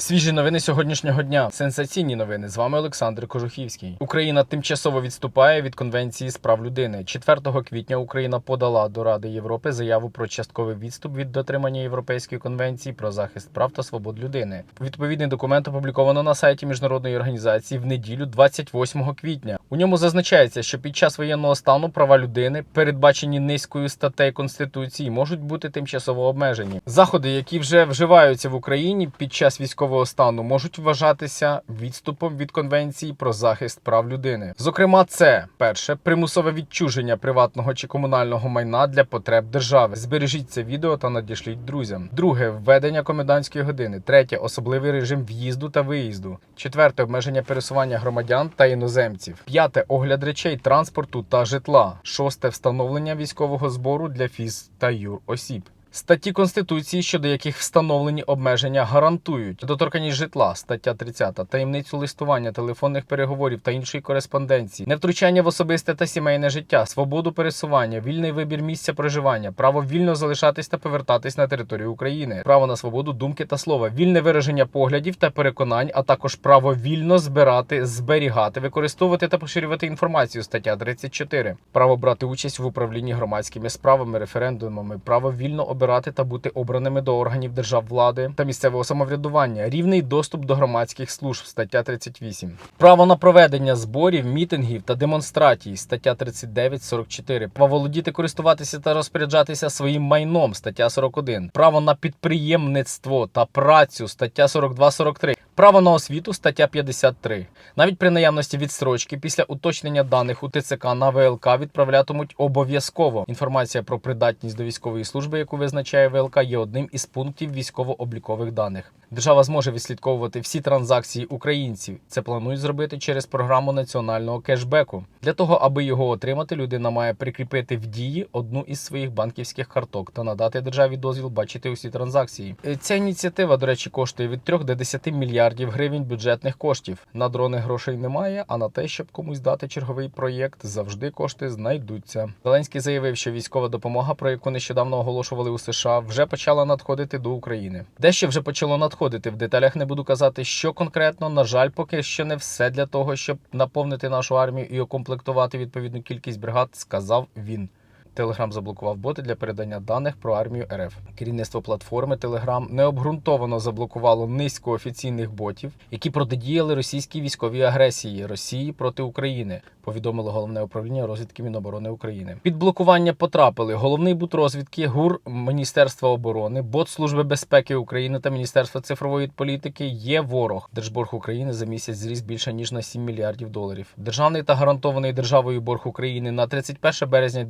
Свіжі новини сьогоднішнього дня. Сенсаційні новини. З вами Олександр Кожухівський. Україна тимчасово відступає від Конвенції з прав людини. 4 квітня Україна подала до Ради Європи заяву про частковий відступ від дотримання Європейської конвенції про захист прав та свобод людини. Відповідний документ опубліковано на сайті міжнародної організації в неділю 28 квітня. У ньому зазначається, що під час воєнного стану права людини, передбачені низкою статей Конституції, можуть бути тимчасово обмежені. Заходи, які вже вживаються в Україні під час військового стану, можуть вважатися відступом від конвенції про захист прав людини. Зокрема, це перше примусове відчуження приватного чи комунального майна для потреб держави. Збережіть це відео та надішліть друзям. Друге введення комендантської години. Третє особливий режим в'їзду та виїзду. Четверте обмеження пересування громадян та іноземців. П'яте огляд речей, транспорту та житла. Шосте встановлення військового збору для фіз та юр осіб. Статті Конституції, щодо яких встановлені обмеження гарантують. Доторканість житла, стаття 30, таємницю листування, телефонних переговорів та іншої кореспонденції, невтручання в особисте та сімейне життя, свободу пересування, вільний вибір місця проживання, право вільно залишатись та повертатись на територію України, право на свободу думки та слова, вільне вираження поглядів та переконань, а також право вільно збирати, зберігати, використовувати та поширювати інформацію, стаття 34, право брати участь в управлінні громадськими справами, референдумами, право вільно обирати та бути обраними до органів держав влади та місцевого самоврядування, рівний доступ до громадських служб, стаття 38, право на проведення зборів, мітингів та демонстрацій, стаття 39-44, право володіти, користуватися та розпоряджатися своїм майном, стаття 41, право на підприємництво та працю, стаття 42-43. Право на освіту стаття 53. Навіть при наявності відстрочки після уточнення даних у ТЦК на ВЛК відправлятимуть обов'язково. Інформація про придатність до військової служби, яку визначає ВЛК, є одним із пунктів військово-облікових даних. Держава зможе відслідковувати всі транзакції українців. Це планують зробити через програму національного кешбеку. Для того, аби його отримати, людина має прикріпити в дії одну із своїх банківських карток та надати державі дозвіл бачити усі транзакції. Е, Ця ініціатива, до речі, коштує від 3 до 10 мільярдів гривень бюджетних коштів. На дрони грошей немає, а на те, щоб комусь дати черговий проєкт, завжди кошти знайдуться. Зеленський заявив, що військова допомога, про яку нещодавно оголошували у США, вже почала надходити до України. Дещо вже почало надходити. В деталях не буду казати, що конкретно. На жаль, поки що не все для того, щоб наповнити нашу армію і окомплектувати відповідну кількість бригад, сказав він. Телеграм заблокував боти для передання даних про армію РФ. Керівництво платформи Телеграм необґрунтовано заблокувало низку офіційних ботів, які протидіяли російській військовій агресії Росії проти України. Повідомило головне управління розвідки Міноборони України. Під блокування потрапили головний бут розвідки ГУР Міністерства оборони, бот Служби безпеки України та Міністерства цифрової політики. Є ворог. Держборг України за місяць зріс більше ніж на 7 мільярдів доларів. Державний та гарантований державою борг України на 31 березня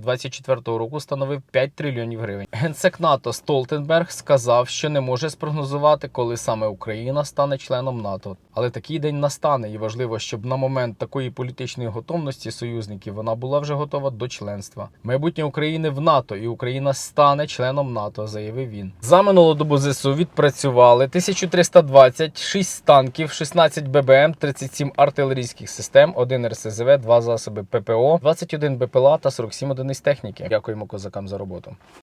2024 року становив 5 трильйонів гривень. Генсек НАТО Столтенберг сказав, що не може спрогнозувати, коли саме Україна стане членом НАТО. Але такий день настане, і важливо, щоб на момент такої політичної готовності союзників вона була вже готова до членства. Майбутнє України в НАТО, і Україна стане членом НАТО, заявив він. За минулу добу ЗСУ відпрацювали 1326 танків, 16 ББМ, 37 артилерійських систем, 1 РСЗВ, 2 засоби ППО, 21 БПЛА та 47 одиниць техніки. Дякуємо козакам за роботу.